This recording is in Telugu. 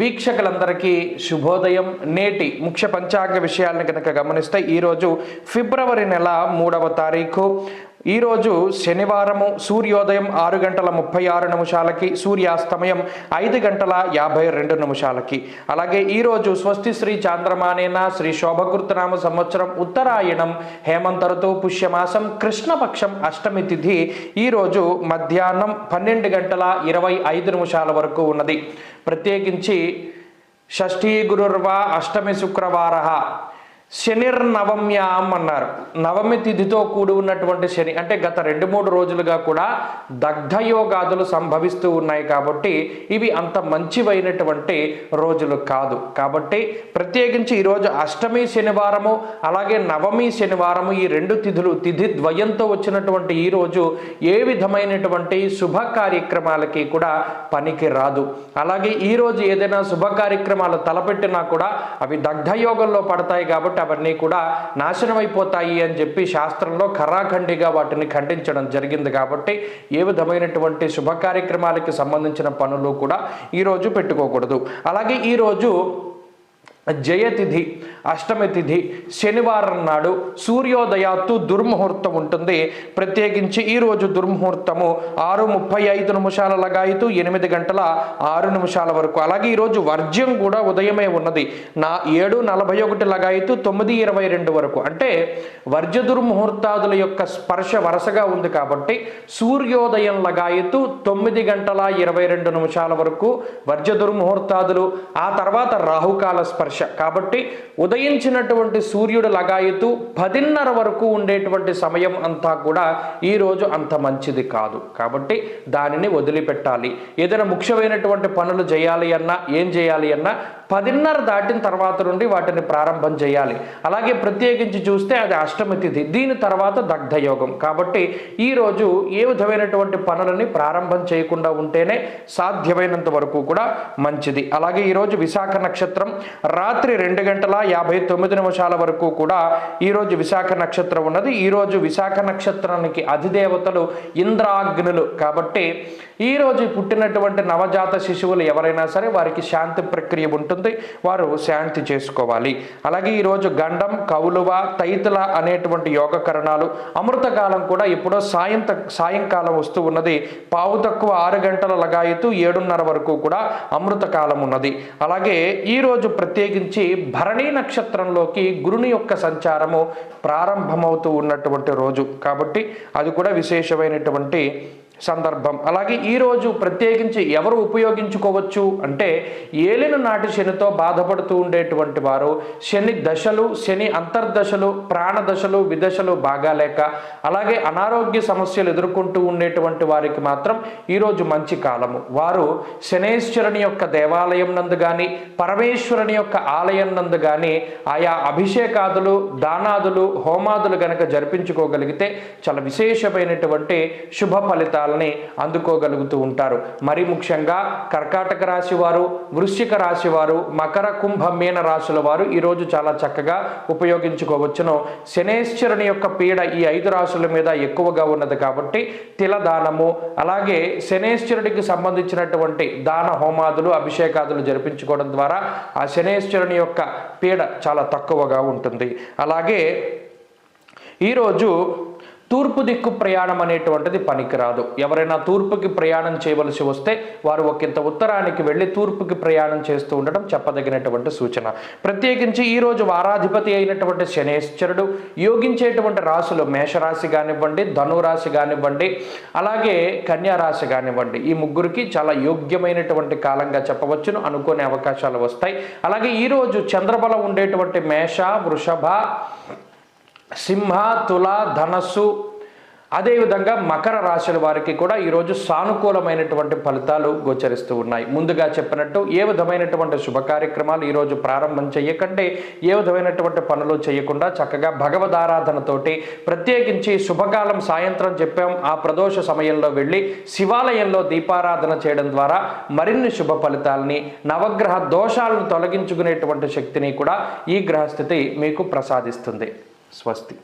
వీక్షకులందరికీ శుభోదయం. నేటి ముఖ్య పంచాంగ విషయాలను కనుక గమనిస్తే ఈరోజు ఫిబ్రవరి నెల మూడవ తారీఖు. ఈరోజు శనివారము సూర్యోదయం ఆరు గంటల ముప్పై ఆరు నిమిషాలకి సూర్యాస్తమయం ఐదు గంటల యాభై రెండు నిమిషాలకి. అలాగే ఈరోజు స్వస్తి శ్రీ చాంద్రమానేన శ్రీ శోభకృతనామ సంవత్సరం ఉత్తరాయణం హేమంత పుష్యమాసం కృష్ణపక్షం అష్టమి తిథి ఈరోజు మధ్యాహ్నం పన్నెండు గంటల ఇరవై ఐదు నిమిషాల వరకు ఉన్నది. ప్రత్యేకించి షష్ఠీ గురుర్వా అష్టమి శుక్రవార శనిర్నవమ్యాం అన్నారు. నవమి తిథితో కూడి ఉన్నటువంటి శని అంటే గత రెండు మూడు రోజులుగా కూడా దగ్ధయోగాదులు సంభవిస్తూ ఉన్నాయి కాబట్టి ఇవి అంత మంచివైనటువంటి రోజులు కాదు. కాబట్టి ప్రత్యేకించి ఈరోజు అష్టమి శనివారము అలాగే నవమి శనివారము ఈ రెండు తిథులు తిథి ద్వయంతో వచ్చినటువంటి ఈ రోజు ఏ విధమైనటువంటి శుభ కార్యక్రమాలకి కూడా పనికి రాదు. అలాగే ఈరోజు ఏదైనా శుభ కార్యక్రమాలు తలపెట్టినా కూడా అవి దగ్ధయోగంలో పడతాయి కాబట్టి అవన్నీ కూడా నాశనం అయిపోతాయి అని చెప్పి శాస్త్రంలో ఖరాఖండిగా వాటిని ఖండించడం జరిగింది కాబట్టి ఏ విధమైనటువంటి శుభ కార్యక్రమాలకి సంబంధించిన పనులు కూడా ఈరోజు పెట్టుకోకూడదు. అలాగే ఈరోజు జయతిథి అష్టమి తిథి శనివారం నాడు సూర్యోదయాత్తు దుర్ముహూర్తం ఉంటుంది. ప్రత్యేకించి ఈరోజు దుర్ముహూర్తము ఆరు ముప్పై ఐదు నిమిషాల లగాయితూ ఎనిమిది గంటల ఆరు నిమిషాల వరకు. అలాగే ఈరోజు వర్జ్యం కూడా ఉదయమే ఉన్నది. నా ఏడు నలభై ఒకటి లగాయితూ తొమ్మిది ఇరవై రెండు వరకు. అంటే వర్జ్య దుర్ముహూర్తాదుల యొక్క స్పర్శ వరుసగా ఉంది కాబట్టి సూర్యోదయం లగాయితూ తొమ్మిది గంటల ఇరవై రెండు నిమిషాల వరకు వర్జ్య దుర్ముహూర్తాదులు ఆ తర్వాత రాహుకాల స్పర్శ కాబట్టి ఉదయించినటువంటి సూర్యుడు లగాయతూ పదిన్నర వరకు ఉండేటువంటి సమయం అంతా కూడా ఈరోజు అంత మంచిది కాదు. కాబట్టి దానిని వదిలిపెట్టాలి. ఏదైనా ముఖ్యమైనటువంటి పనులు చేయాలి అన్నా ఏం చేయాలి అన్నా పదిన్నర దాటిన తర్వాత నుండి వాటిని ప్రారంభం చేయాలి. అలాగే ప్రత్యేకించి చూస్తే అది అష్టమి తిథి. దీని తర్వాత దగ్ధయోగం. కాబట్టి ఈరోజు ఏ విధమైనటువంటి పనులని ప్రారంభం చేయకుండా ఉంటేనే సాధ్యమైనంత వరకు కూడా మంచిది. అలాగే ఈరోజు విశాఖ నక్షత్రం రాత్రి రెండు గంటల యాభై తొమ్మిది నిమిషాల వరకు కూడా ఈరోజు విశాఖ నక్షత్రం ఉన్నది. ఈరోజు విశాఖ నక్షత్రానికి అధిదేవతలు ఇంద్రాగ్నులు. కాబట్టి ఈరోజు పుట్టినటువంటి నవజాత శిశువులు ఎవరైనా సరే వారికి శాంతి ప్రక్రియ ఉంటుంది వారు శాంతి చేసుకోవాలి. అలాగే ఈరోజు గండం కౌలువ తైతుల అనేటువంటి యోగకరణాలు అమృతకాలం కూడా ఎప్పుడో సాయంత సాయంకాలం వస్తూ ఉన్నది. పావు తక్కువ ఆరు గంటల లగాయతూ ఏడున్నర వరకు కూడా అమృతకాలం ఉన్నది. అలాగే ఈరోజు ప్రత్యేకించి భరణీ నక్షత్రంలోకి గురుని యొక్క సంచారము ప్రారంభమవుతూ ఉన్నటువంటి రోజు. కాబట్టి అది కూడా విశేషమైనటువంటి సందర్భం. అలాగే ఈరోజు ప్రత్యేకించి ఎవరు ఉపయోగించుకోవచ్చు అంటే ఏలిన నాటి శనితో బాధపడుతూ ఉండేటువంటి వారు శని దశలు శని అంతర్దశలు ప్రాణదశలు విదశలు బాగాలేక అలాగే అనారోగ్య సమస్యలు ఎదుర్కొంటూ ఉండేటువంటి వారికి మాత్రం ఈరోజు మంచి కాలము. వారు శనేశ్వరుని యొక్క దేవాలయం నందు కానీ పరమేశ్వరుని యొక్క ఆలయం నందు కానీ ఆయా అభిషేకాదులు దానాదులు హోమాదులు గనక జరిపించుకోగలిగితే చాలా విశేషమైనటువంటి శుభ ఫలితాలు ఫలితాలని అందుకోగలుగుతూ ఉంటారు. మరి ముఖ్యంగా కర్కాటక రాశి వారు వృశ్చిక రాశి వారు మకర కుంభ మీన రాశుల వారు ఈరోజు చాలా చక్కగా ఉపయోగించుకోవచ్చును. శనేశ్వరుని యొక్క పీడ ఈ ఐదు రాశుల మీద ఎక్కువగా ఉన్నది కాబట్టి తిల దానము అలాగే శనేశ్వరుడికి సంబంధించినటువంటి దాన హోమాదులు అభిషేకాదులు జరిపించుకోవడం ద్వారా ఆ శనేశ్వరుని యొక్క పీడ చాలా తక్కువగా ఉంటుంది. అలాగే ఈరోజు తూర్పు దిక్కు ప్రయాణం అనేటువంటిది పనికిరాదు. ఎవరైనా తూర్పుకి ప్రయాణం చేయవలసి వస్తే వారు ఒకంత ఉత్తరానికి వెళ్ళి తూర్పుకి ప్రయాణం చేస్తూ ఉండడం చెప్పదగినటువంటి సూచన. ప్రత్యేకించి ఈరోజు వారాధిపతి అయినటువంటి శనేశ్వరుడు యోగించేటువంటి రాశులు మేషరాశి కానివ్వండి ధనురాశి కానివ్వండి అలాగే కన్యారాశి కానివ్వండి. ఈ ముగ్గురికి చాలా యోగ్యమైనటువంటి కాలంగా చెప్పవచ్చును అనుకునే అవకాశాలు వస్తాయి. అలాగే ఈరోజు చంద్రబలం ఉండేటువంటి మేష వృషభ సింహ తుల ధనస్సు అదేవిధంగా మకర రాశుల వారికి కూడా ఈరోజు సానుకూలమైనటువంటి ఫలితాలు గోచరిస్తూ ఉన్నాయి. ముందుగా చెప్పినట్టు ఏ విధమైనటువంటి శుభ కార్యక్రమాలు ఈరోజు ప్రారంభం చేయకంటే ఏ విధమైనటువంటి పనులు చేయకుండా చక్కగా భగవదారాధనతోటి ప్రత్యేకించి శుభకాలం సాయంత్రం చెప్పాం. ఆ ప్రదోష సమయంలో వెళ్ళి శివాలయంలో దీపారాధన చేయడం ద్వారా మరిన్ని శుభ ఫలితాలని నవగ్రహ దోషాలను తొలగించుకునేటువంటి శక్తిని కూడా ఈ గ్రహస్థితి మీకు ప్రసాదిస్తుంది. స్వస్తి.